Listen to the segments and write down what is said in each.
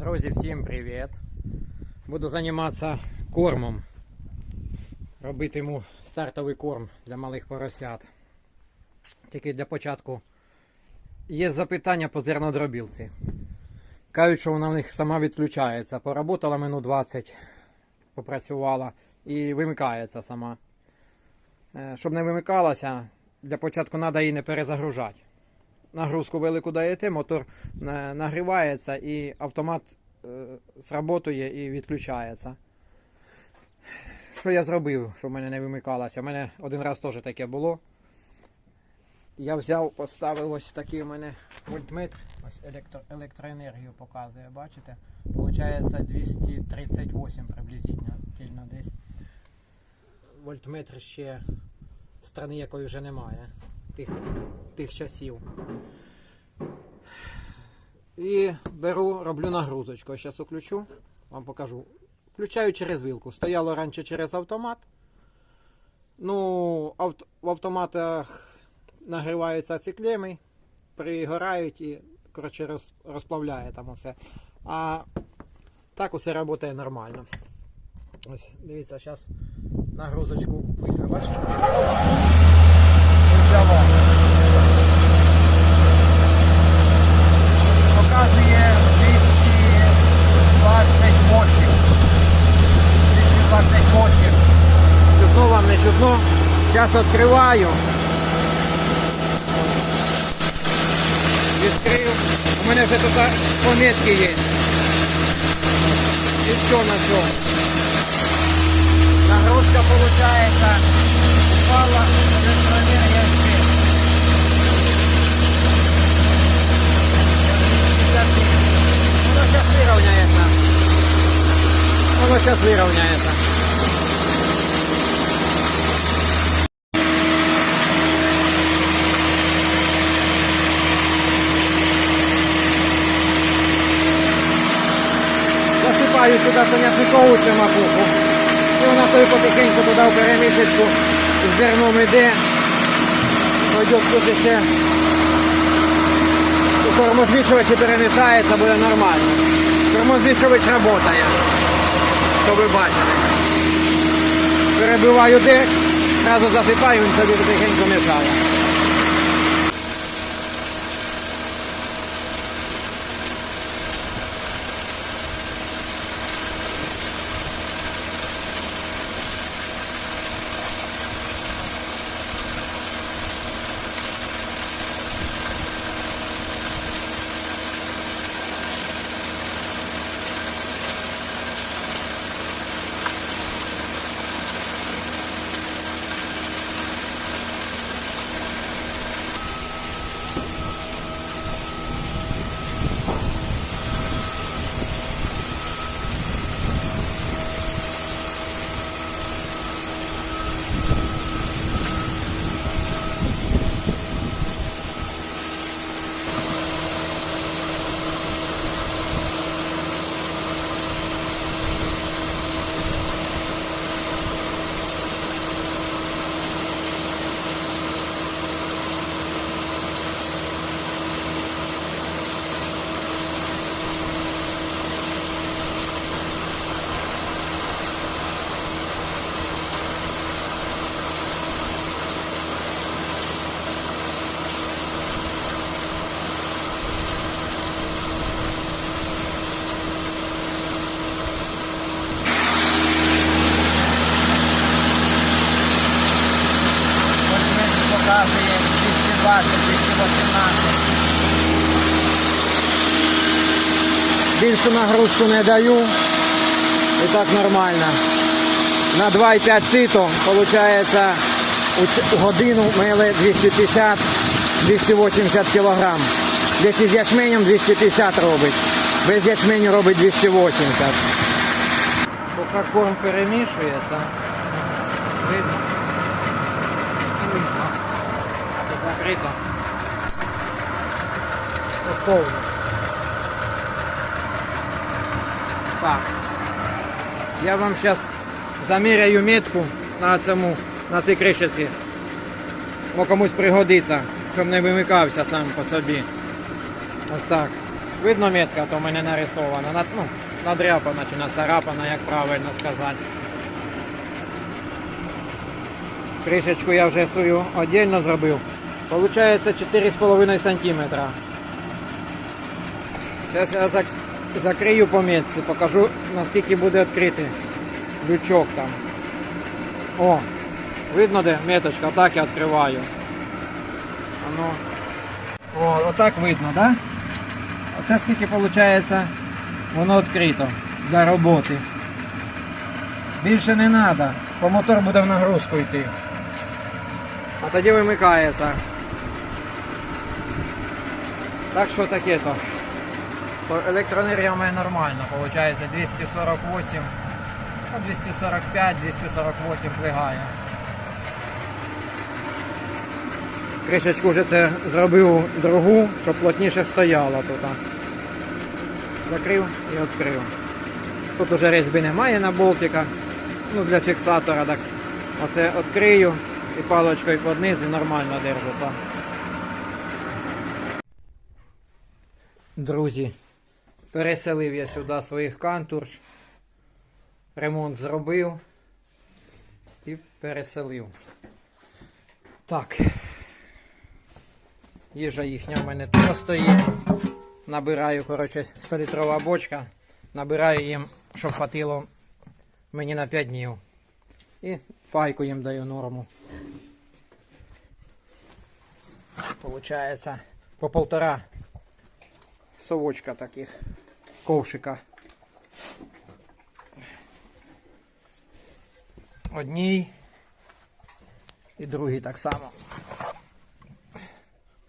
Друзі, всім привіт! Буду займатися кормом. Робити йому стартовий корм для малих поросят. Тільки для початку є запитання по зернодробілці. Кажуть, що вона в них сама відключається. Поработала минут 20, попрацювала і вимикається сама. Е, Щоб не вимикалася, для початку треба її не перезагружати. Нагрузку велику даєте, мотор нагрівається і автомат е, сработує і відключається. Що я зробив, щоб в мене не вимикалося? У мене один раз теж таке було. Я взяв, поставив ось такий у мене вольтметр. Ось електро, електроенергію показує, бачите? Получається 238 приблизительно десь. Вольтметр ще страни якої вже немає. Тих, тих часів. І беру, роблю нагрузочку. Зараз включу, вам покажу. Включаю через вилку. Стояло раніше через автомат. Ну, авт, в автоматах нагріваються ці клеми, пригорають і коротше, роз, розплавляє там усе. А так усе працює нормально. Ось, дивіться, зараз нагрузочку бачите? Зараз відкриваю. Відкрив. У мене вже тут пометки є. І все на цьому. Нагрузка получается упала электроэнергия все. Оно сейчас выровняется. Оно сейчас выровняется. Засипаю Сюди соняшникову цю макуху. І вона той потихеньку туди в перемішечку з зерном іде. Пойдет тут ще у кормозмішувачі перемішається, буде нормально. Кормозмішувач працює. Що ви бачите. Перебиваю дирк, одразу засипаю, він собі потихеньку мішає. Більшу нагрузку не даю. І так нормально. На 2,5 сито, виходить, у годину мили 250-280 кг. Десь із ячменем 250 робить. Без ячменю робить 280. Поки корм перемішується, видно. Закрито. Повно. Так. Я вам зараз заміряю метку на цьому, на цій кришці. Бо комусь пригодиться, щоб не вимикався сам по собі. Ось так. Видно метка, то в мене нарисована. Над, ну, надряпана чи нацарапана, як правильно сказати. Кришечку я вже свою віддільно зробив. Получається 4,5 см. Зараз я. Закрию по метці, покажу наскільки буде відкритий лючок там. О, видно де меточка, так я відкриваю. Оно. О, отак видно? Да? Оце скільки виходить, воно відкрито для роботи. Більше не треба, бо мотор буде в нагрузку йти. А тоді вимикається. Так що таке то. То електроенергія у мене нормальна, виходить 248, а 245, 248 плигає. Кришечку вже це зробив другу, щоб плотніше стояла тут. Закрив і відкрив. Тут уже різьби немає на болтика. Ну для фіксатора так. Оце відкрию і паличкою під низ і нормально держиться. Друзі, переселив я сюди своїх кантурш. Ремонт зробив і переселив. Так. Їжа їхня в мене тут стоїть. Набираю, коротше, 100-літрова бочка. Набираю їм, щоб хватило мені на 5 днів. І пайку їм даю норму. Получається по полтора совочка таких ковшика. Одній і другій так само.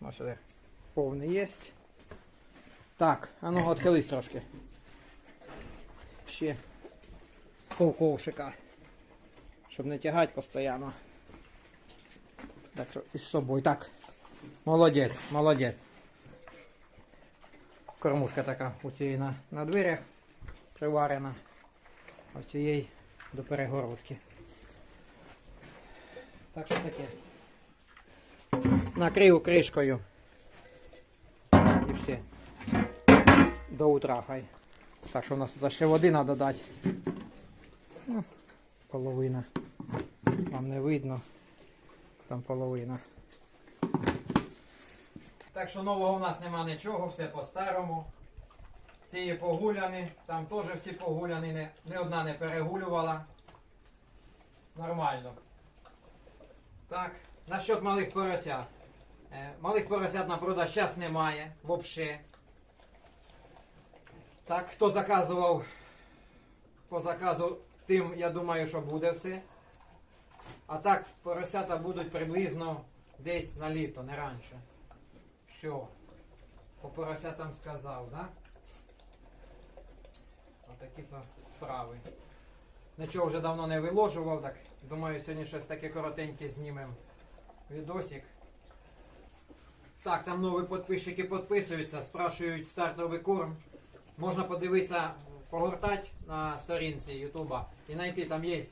Ось сюди повний є. Так, а ну відхились трошки. Ще пол ковшика. Щоб не тягати постійно. Так що із собою. Так. Молодець, молодець. Кормушка така у цієї на, на дверях приварена. А в цієї до перегородки. Так що таке. Накрив кришкою. І все. До утра хай. Так що у нас тут ще води треба дати. Ну, половина. Вам не видно. Там половина. Так що нового у нас нема нічого, все по-старому. Ці погуляні, там теж всі погуляні, не, ні одна не перегулювала. Нормально. Так, насчет малих поросят. Е, Малих поросят на продаж зараз немає, взагалі. Так, хто заказував по заказу, тим, я думаю, що буде все. А так, поросята будуть приблизно десь на літо, не раніше. Все. По поросятам сказав, да? Отакі то справи. Нічого вже давно не виложував, так думаю, сьогодні щось таке коротеньке знімемо. Відосик. Так, там нові підписчики підписуються, спрашують стартовий корм. Можна подивитися, погортати на сторінці Ютуба і знайти там є.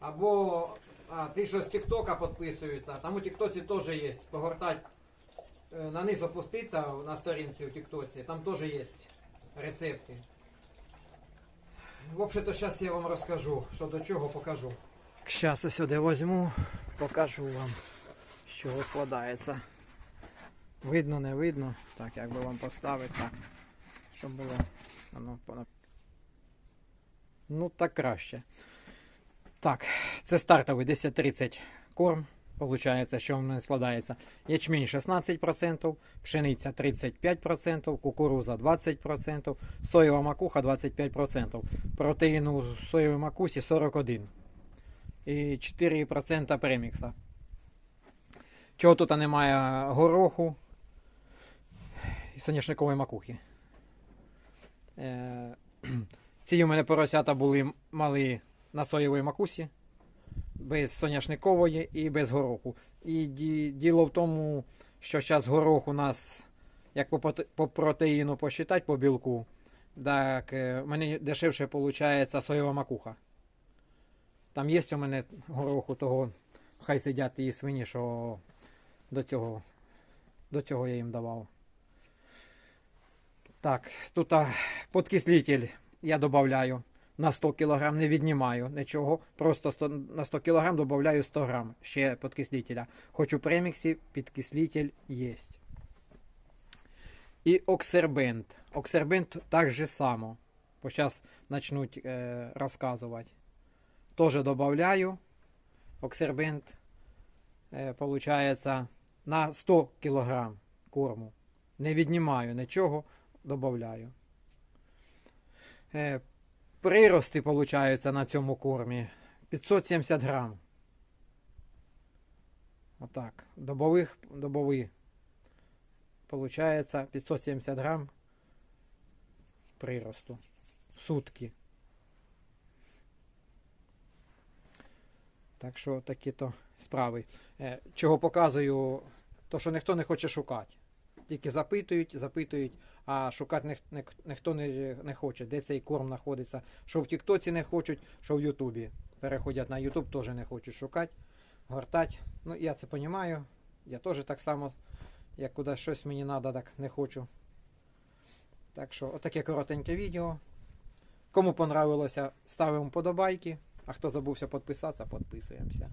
Або а, ті, що з Тіктока підписуються, там у Тіктоці теж є. Погортати, на низ опуститися на сторінці у Тіктоці, там теж є рецепти. В общем-то, зараз я вам розкажу, що до чого покажу. Зараз я сюди візьму, покажу вам, з чого складається. Видно, не видно. Так, як би вам поставити так, щоб було. Воно, воно. Ну, так краще. Так, це стартовий 1030 корм. Получається, що в мене складається ячмінь 16%, пшениця 35%, кукуруза 20%, соєва макуха 25%, протеїну в соєвій макусі 41% і 4% премікса. Чого тут немає гороху і соняшникової макухи. Е, ці у мене поросята були мали на соєвій макусі без соняшникової і без гороху. І ді- діло в тому, що зараз горох у нас, як по, по протеїну посчитати по білку, так е, мені дешевше виходить соєва макуха. Там є у мене гороху того, хай сидять і свині, що до цього, до цього я їм давав. Так, тут подкислитель я додаю на 100 кг, не віднімаю нічого. Просто 100, на 100 кг додаю 100 грам ще подкислителя. Хоч у преміксі підкислитель є. І оксербент. Оксербент так же само. Бо зараз почнуть е, розказувати. Тоже додаю. Оксербент е, на 100 кг корму. Не віднімаю нічого, додаю. Прирости, виходить, на цьому кормі 570 грам. Отак. Добових, добові. Получається 570 грам приросту. В сутки. Так що такі то справи. Е, Чого показую, то що ніхто не хоче шукати. Тільки запитують, запитують, а шукати ніх, ніх- ніхто не, не хоче, де цей корм знаходиться. Що в Тіктоці не хочуть, що в Ютубі. Переходять на Ютуб, теж не хочуть шукати, гортати. Ну, я це розумію. Я теж так само, як кудись щось мені треба, так не хочу. Так що, отаке коротеньке відео. Кому понравилося, ставимо подобайки. А хто забувся підписатися, підписуємося.